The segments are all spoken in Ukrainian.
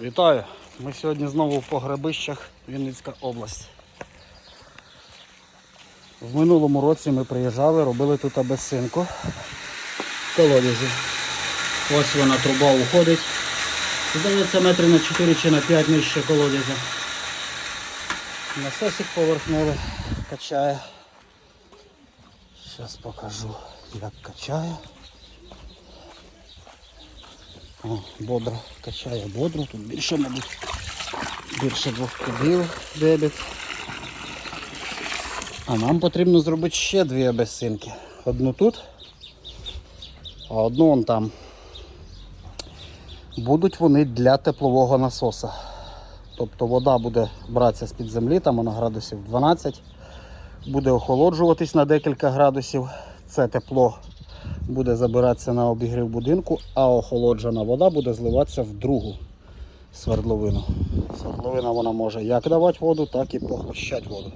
Вітаю! Ми сьогодні знову в погребищах Вінницька область. В минулому році ми приїжджали, робили тут абесинку в колодязі. Ось вона труба уходить. Здається, метри на 4 чи на 5 нижче колодязя. Насосик поверхневий качає. Зараз покажу, як качає. О, бодро качає бодро, тут більше, мабуть, більше двох кубів дебіт. А нам потрібно зробити ще дві абесинки. Одну тут, а одну вон там. Будуть вони для теплового насоса. Тобто вода буде братися з-під землі, там вона градусів 12, буде охолоджуватись на декілька градусів. Це тепло буде забиратися на обігрів будинку, а охолоджена вода буде зливатися в другу свердловину. Свердловина вона може як давати воду, так і поглощати воду.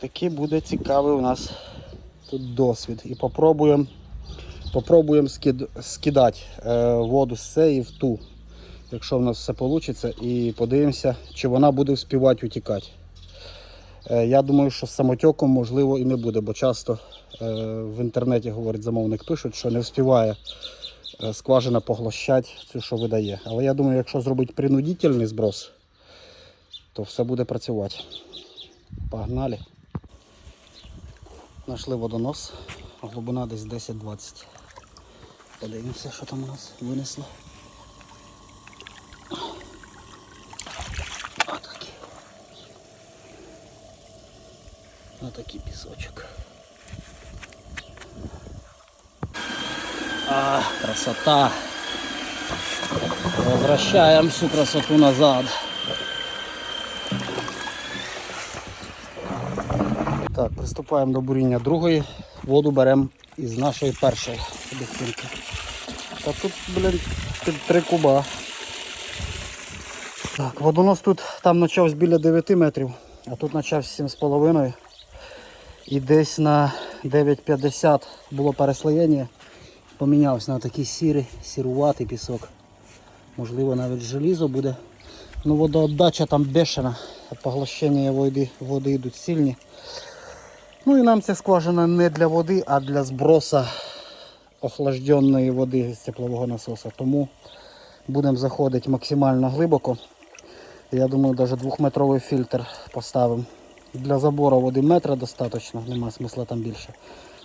Такий буде цікавий у нас тут досвід. І попробуємо попробуємо скид, скидати е, воду з цієї в ту, якщо в нас все вийде, і подивимося, чи вона буде вспівати утікати. Е, Я думаю, що з самотеком можливо і не буде, бо часто е, в інтернеті говорить замовник пишуть, що не вспіває е, скважина поглощати цю, що видає. Але я думаю, якщо зробити принудительний зброс, то все буде працювати. Погнали. Знайшли водонос, глибина десь 10-20. Подивимося, що там у нас винесло. Красота. Возвращаем всю красоту назад. Так, приступаємо до буріння другої. Воду беремо із нашої першої обіцянки. Та тут, блін, 3 куба. Так, водонос тут там почався біля 9 метрів, а тут почався 7,5. І десь на 9,50 було переслоєння. Помінявся на такий сірий, сіруватий пісок. Можливо навіть желізо буде. Ну водоотдача там бешена. Поглощення води, води йдуть сильні. Ну і нам ця скважина не для води, а для зброса охлажденої води з теплового насоса. Тому будемо заходити максимально глибоко. Я думаю, навіть двохметровий фільтр поставимо. Для забору води метра достатньо, нема смисла там більше.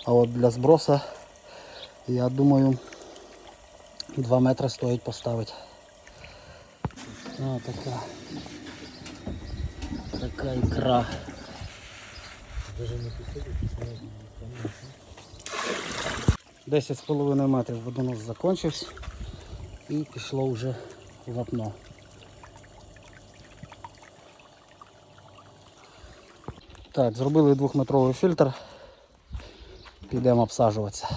А от для зброса, я думаю, 2 метри стоїть поставити. О, така. Така ікра. Десять з половиною метрів водонос закінчився і пішло вже вапно. Так, зробили двохметровий фільтр. Підемо обсаджуватися.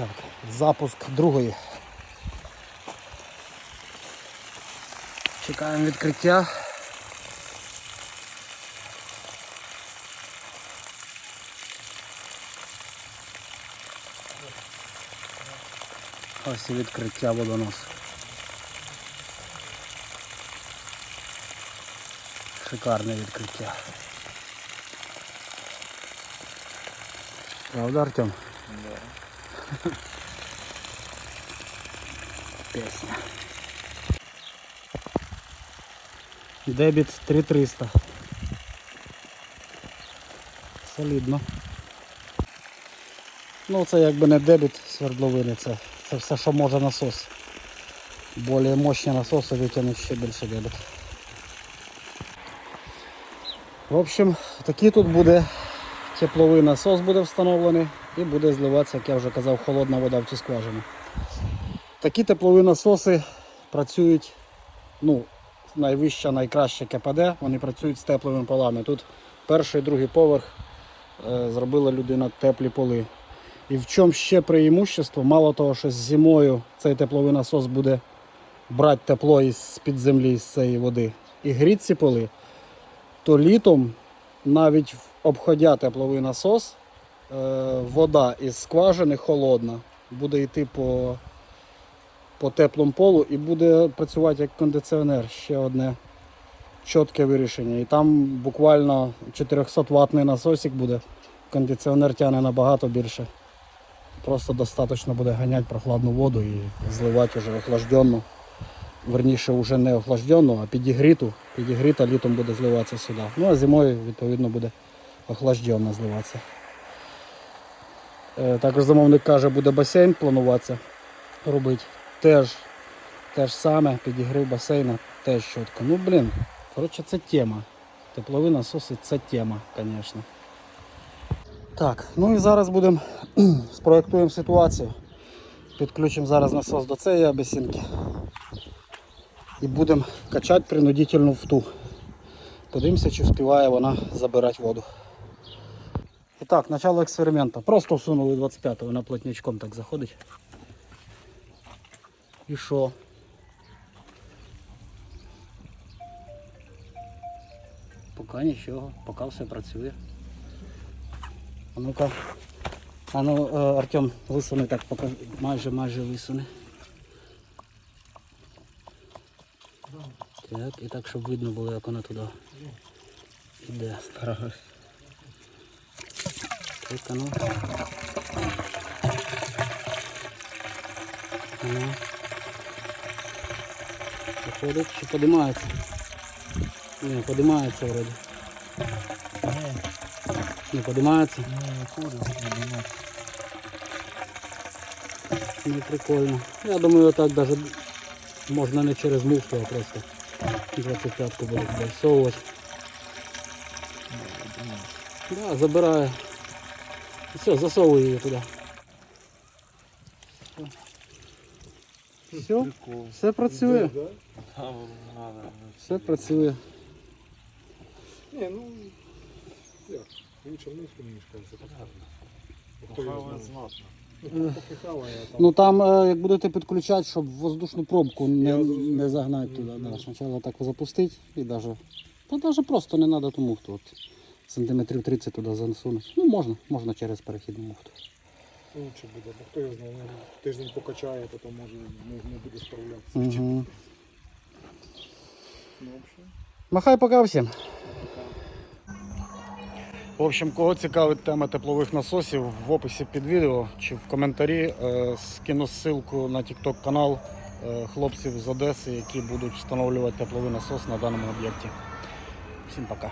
Так, запуск другої. Чекаємо відкриття. Ось і відкриття водоносу. Шикарне відкриття. Правда, Артем? Да. Песня. Дебіт 3300. Солідно. Ну це якби не дебіт свердловини, це, це все, що може насос. Более мощні насоси витягнуть ще більше дебіт. В общем, такий тут буде тепловий насос буде встановлений і буде зливатися, як я вже казав, холодна вода в цю скважину. Такі теплові насоси працюють, ну, найвища, найкраще КПД, вони працюють з тепловими полами. Тут перший другий поверх е, зробила людина теплі поли. І в чому ще преимущество, мало того, що зимою цей тепловий насос буде брати тепло із під землі з цієї води і гріти ці поли, то літом, навіть обходя тепловий насос, е, вода із скважини холодна буде йти по по теплому полу і буде працювати як кондиціонер. Ще одне чітке вирішення. І там буквально 400 ватний насосик буде. Кондиціонер тягне набагато більше. Просто достатньо буде ганяти прохладну воду і зливати вже охлажденну. Верніше вже не охлажденну, а підігріту. Підігріта літом буде зливатися сюди. Ну а зимою відповідно буде охлажденна зливатися. Е, Також замовник каже, буде басейн плануватися робити. Теж те ж саме, підігрів басейна, теж чітко. Ну блін, коротше, це тема. Теплові насоси це тема, звісно. Так, ну і зараз будемо спроектуємо ситуацію. Підключимо зараз насос до цієї абесінки. І будемо качати принудительну вту. Подивимося, чи встигає вона забирати воду. Так, начало експерименту. Просто всунули 25-го, вона плотнячком так заходить. І що? Поки нічого, поки все працює. А ну-ка. А ну, е, Артем, висуни так, поки майже майже висуни. Так, і так, щоб видно було, як вона туди йде. Стараюсь. Так, а ну. А ну. Походить чи подимається? Ні, подимається вроді. Не подимається? Не ходить, не думаю. Ну прикольно. Я думаю, так даже можна не через муфту, а просто 25-ку буде туди. Да, забирає. Все, засовує її туди. Все, все працює. Там надо. Все працює. Ні, ну як, лучше вниз, ніж кажеться. Хто там Ну там, е, як будете підключати, щоб воздушну пробку не, не загнати туди. Спочатку так запустити і даже, та навіть просто не треба ту муфту. Сантиметрів 30 туди засунути. Ну можна, можна через перехідну муфту. лучше буде, бо хто його знає, ну, тиждень покачає, потім може не, не буде справлятися. Угу. Ну, Махай пока всім. В общем, кого цікавить тема теплових насосів, в описі під відео чи в коментарі е, скину ссылку на TikTok канал е, хлопців з Одеси, які будуть встановлювати тепловий насос на даному об'єкті. Всім пока.